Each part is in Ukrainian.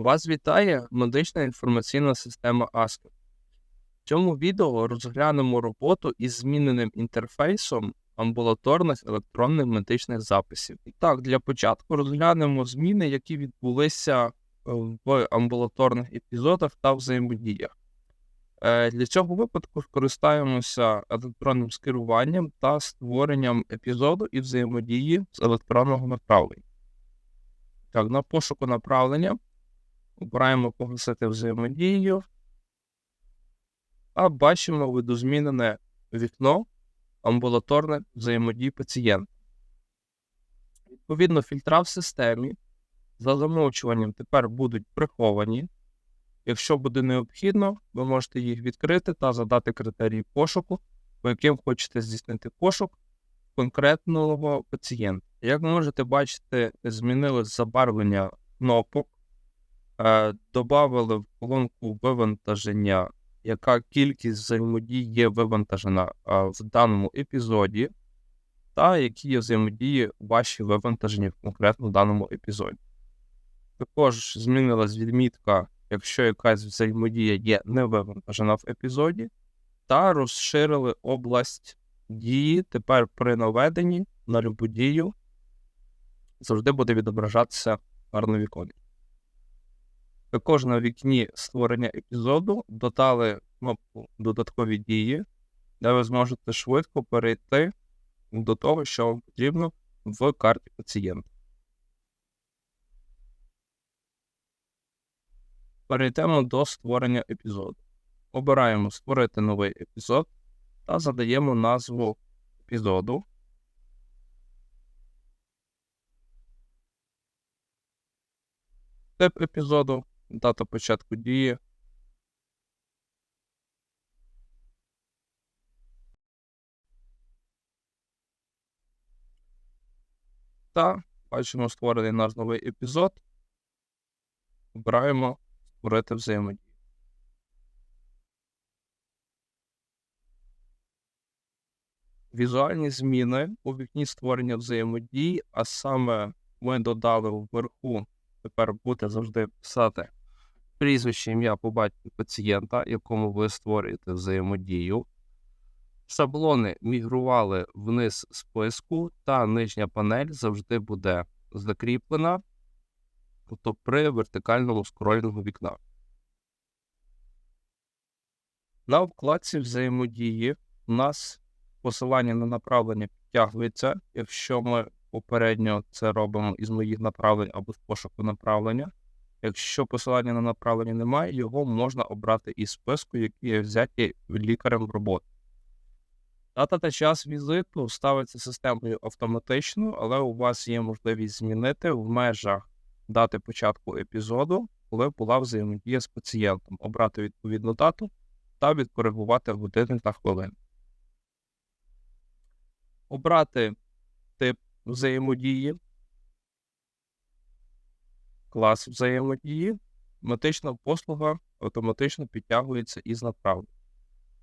Вас вітає медична інформаційна система ASCII. В цьому відео розглянемо роботу із зміненим інтерфейсом амбулаторних електронних медичних записів. І так, для початку розглянемо зміни, які відбулися е, в амбулаторних епізодах та взаємодіях. Е, Для цього випадку скористаємося електронним скеруванням та створенням епізоду і взаємодії з електронного направлення. Так, на пошуку направлення обираємо погасити взаємодію. А бачимо видозмінене вікно амбулаторне взаємодії пацієнта. Відповідно, фільтра в системі за замовчуванням тепер будуть приховані. Якщо буде необхідно, ви можете їх відкрити та задати критерії пошуку, по яким хочете здійснити пошук конкретного пацієнта. Як ви можете бачити, змінилось забарвлення кнопок, е, додали в колонку вивантаження, яка кількість взаємодій є вивантажена е, в даному епізоді, та які є взаємодії ваші вивантажені в конкретно даному епізоді. Також змінилась відмітка, якщо якась взаємодія є не вивантажена в епізоді, та розширили область дії тепер при наведенні на любу дію завжди буде відображатися гарне віконечко. Також на вікні створення епізоду додали кнопку Додаткові дії, де ви зможете швидко перейти до того, що вам потрібно в карті пацієнта. Перейдемо до створення епізоду. Обираємо Створити новий епізод та задаємо назву епізоду. Тип епізоду, дата початку дії. Та бачимо створений наш новий епізод. Обираємо створити взаємодію. Візуальні зміни у вікні створення взаємодії, а саме ми додали вверху тепер буде завжди писати прізвище ім'я по батьку пацієнта, якому ви створюєте взаємодію. Шаблони мігрували вниз списку, та нижня панель завжди буде закріплена, тобто при вертикальному скролінгу вікна. На вкладці взаємодії у нас посилання на направлення підтягується, якщо ми попередньо це робимо із моїх направлень або з пошуку направлення. Якщо посилання на направлення немає, його можна обрати із списку, який є взяті лікарем роботи. Дата та час візиту ставиться системою автоматично, але у вас є можливість змінити в межах дати початку епізоду, коли була взаємодія з пацієнтом, обрати відповідну дату та відкоригувати години та хвилини. Обрати тип взаємодії, клас взаємодії, медична послуга автоматично підтягується із направлень.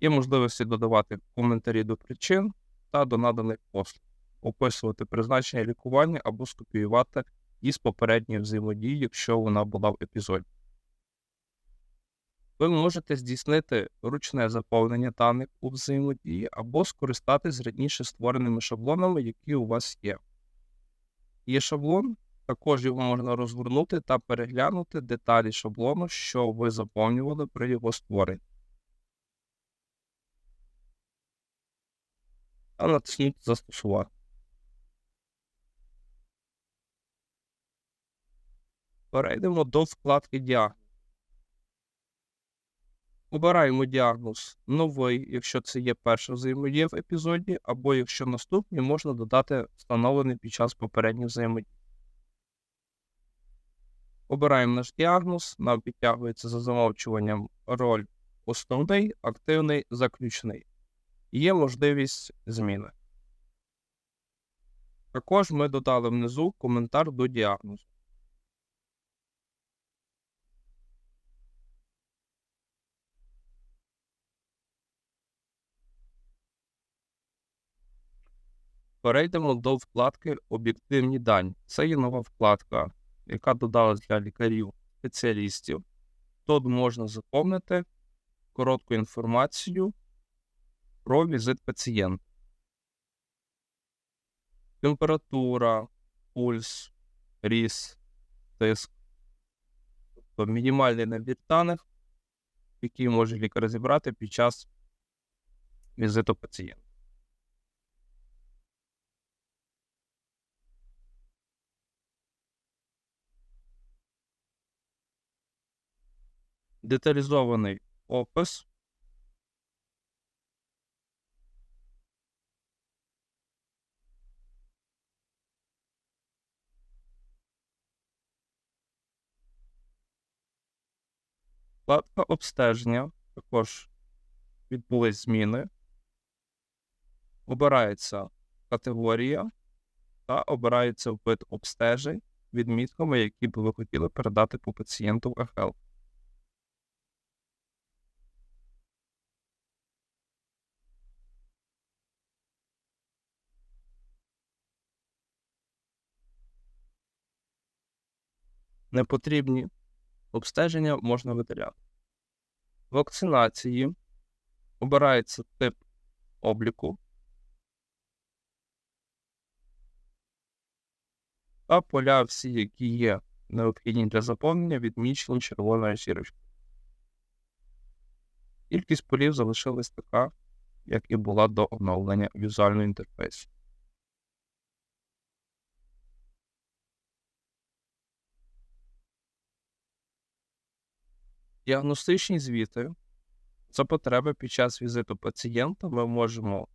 Є можливості додавати коментарі до причин та до наданих послуг, описувати призначення лікування або скопіювати із попередньої взаємодії, якщо вона була в епізоді. Ви можете здійснити ручне заповнення даних у взаємодії або скористатись раніше створеними шаблонами, які у вас є. Є шаблон, також його можна розгорнути та переглянути деталі шаблону, що ви заповнювали при його створенні. А натисніть Застосувати. Перейдемо до вкладки діагноз. Обираємо діагноз новий, якщо це є перша взаємодія в епізоді, або якщо наступні, можна додати встановлений під час попередньої взаємодії. Обираємо наш діагноз, нам підтягується за замовчуванням роль основний, активний, заключний. Є можливість зміни. Також ми додали внизу коментар до діагнозу. Перейдемо до вкладки Об'єктивні дані. Це є нова вкладка, яка додалась для лікарів спеціалістів. Тут можна заповнити коротку інформацію про візит пацієнта. Температура, пульс, ріс, тиск. Тобто мінімальний набір даних, який може лікар зібрати під час візиту пацієнта. Деталізований опис. Вкладка обстеження. Також відбулись зміни. Обирається категорія та обирається вид обстежень відмітками, які б ви хотіли передати по пацієнту в ЕХЛ. Непотрібні обстеження можна видаляти. Вакцинації обирається тип обліку та поля всі, які є необхідні для заповнення, відмічені червоною зірочкою. Кількість полів залишилась така, як і була до оновлення візуального інтерфейсу. Діагностичні звіти за потреби під час візиту пацієнта ми можемо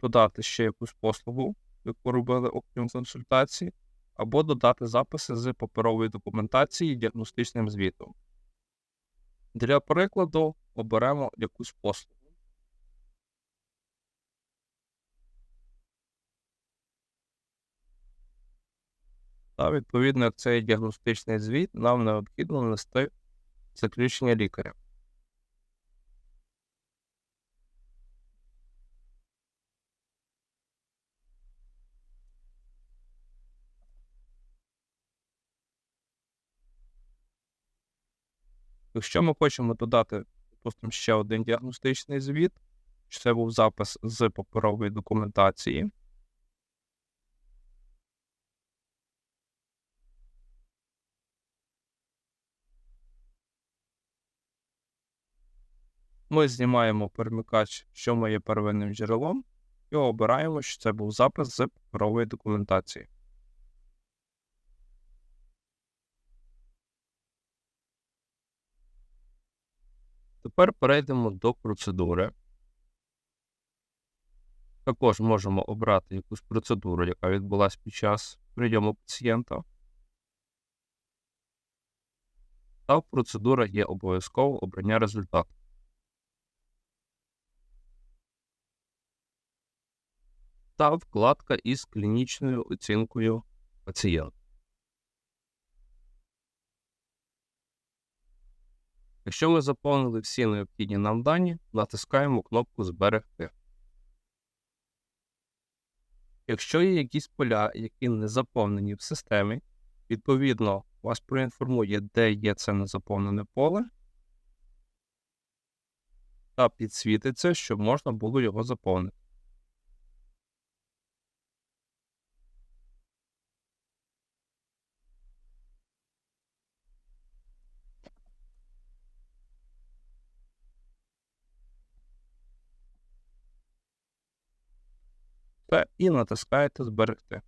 додати ще якусь послугу, яку робили окрім консультації, або додати записи з паперової документації діагностичним звітом. Для прикладу оберемо якусь послугу. Та відповідно, цей діагностичний звіт, нам необхідно внести заключення лікаря. Якщо ми хочемо додати, допустимо, ще один діагностичний звіт, що це був запис з паперової документації. Ми знімаємо перемикач, що ми є первинним джерелом, і обираємо, що це був запис з паперової документації. Тепер перейдемо до процедури. Також можемо обрати якусь процедуру, яка відбулася під час прийому пацієнта. Та в процедурах є обов'язково обрання результату. Та вкладка із клінічною оцінкою пацієнта. Якщо ми заповнили всі необхідні нам дані, натискаємо кнопку Зберегти. Якщо є якісь поля, які не заповнені в системі, відповідно вас проінформує, де є це незаповнене поле, та підсвітиться, щоб можна було його заповнити. Та і натискаєте Зберегти.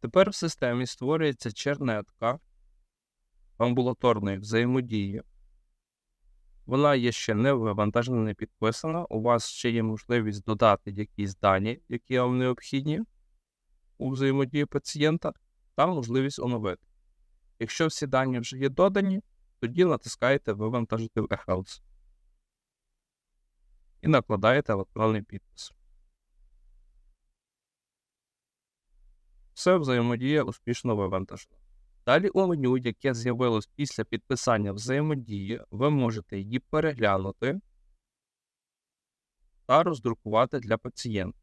Тепер в системі створюється чернетка амбулаторної взаємодії. Вона є ще не вивантажена, не підписана. У вас ще є можливість додати якісь дані, які вам необхідні у взаємодії пацієнта, та можливість оновити. Якщо всі дані вже є додані, тоді натискаєте Вивантажити в eHealth і накладаєте електронний підпис. Все взаємодія успішно вивантажена. Далі у меню, яке з'явилось після підписання взаємодії, ви можете її переглянути та роздрукувати для пацієнта.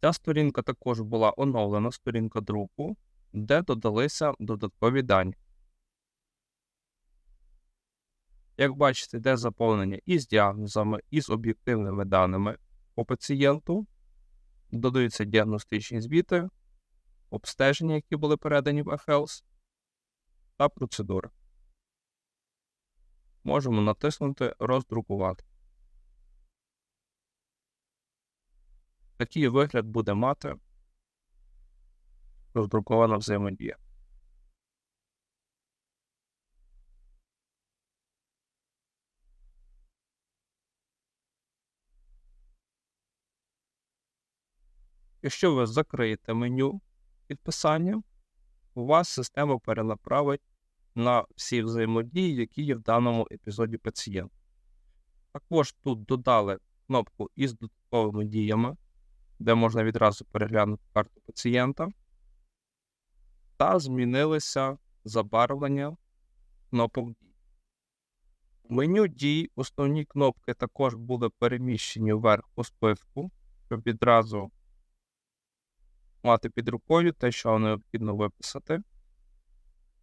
Ця сторінка також була оновлена, сторінка друку, де додалися додаткові дані. Як бачите, йде заповнення із діагнозами, із об'єктивними даними по пацієнту, додаються діагностичні звіти, обстеження, які були передані в eHealth, та процедури. Можемо натиснути Роздрукувати. Такий вигляд буде мати роздрукована взаємодія. Якщо ви закриєте меню підписання, у вас система перенаправить на всі взаємодії, які є в даному епізоді пацієнта. Також тут додали кнопку із додатковими діями, де можна відразу переглянути карту пацієнта, та змінилися забарвлення кнопок дій. В меню дій основні кнопки також були переміщені вверх по списку, щоб відразу мати під рукою те, що необхідно виписати.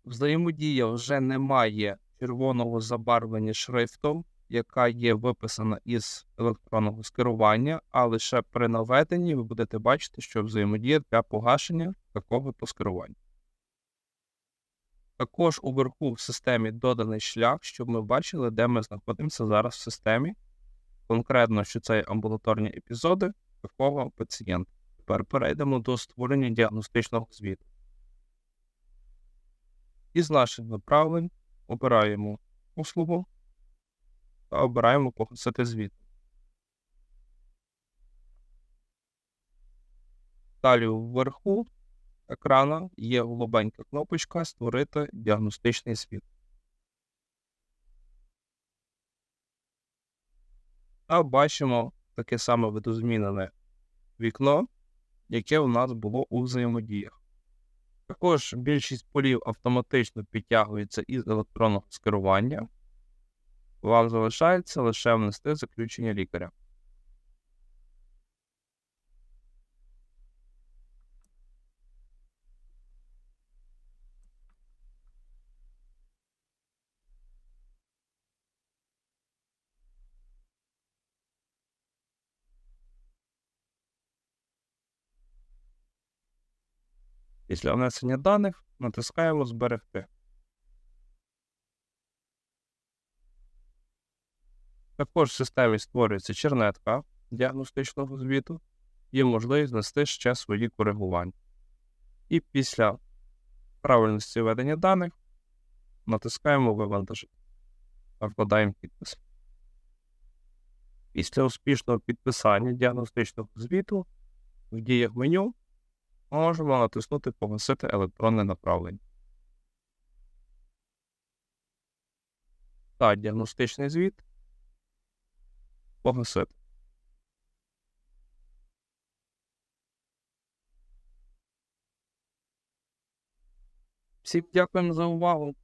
Взаємодія вже не має червоного забарвлення шрифтом, яка є виписана із електронного скерування, а лише при наведенні ви будете бачити, що взаємодія для погашення такого то скерування. Також уверху в системі доданий шлях, щоб ми бачили, де ми знаходимося зараз в системі. Конкретно, що це амбулаторні епізоди такого пацієнта. Тепер перейдемо до створення діагностичного звіту. Із наших направлень обираємо услугу та обираємо погасити звіт. Далі вверху екрана є голубенька кнопочка Створити діагностичний звіт. Та бачимо таке саме видозмінене вікно, яке у нас було у взаємодіях. Також більшість полів автоматично підтягується із електронного скерування. Вам залишається лише внести заключення лікаря. Після внесення даних натискаємо Зберегти. Також в системі створюється чернетка діагностичного звіту, є можливість внести ще свої коригування. І після правильності введення даних натискаємо Вивантажити та вкладаємо підпис. Після успішного підписання діагностичного звіту в діях меню можемо натиснути Погасити електронне направлення. Та діагностичний звіт погасити. Всім дякуємо за увагу.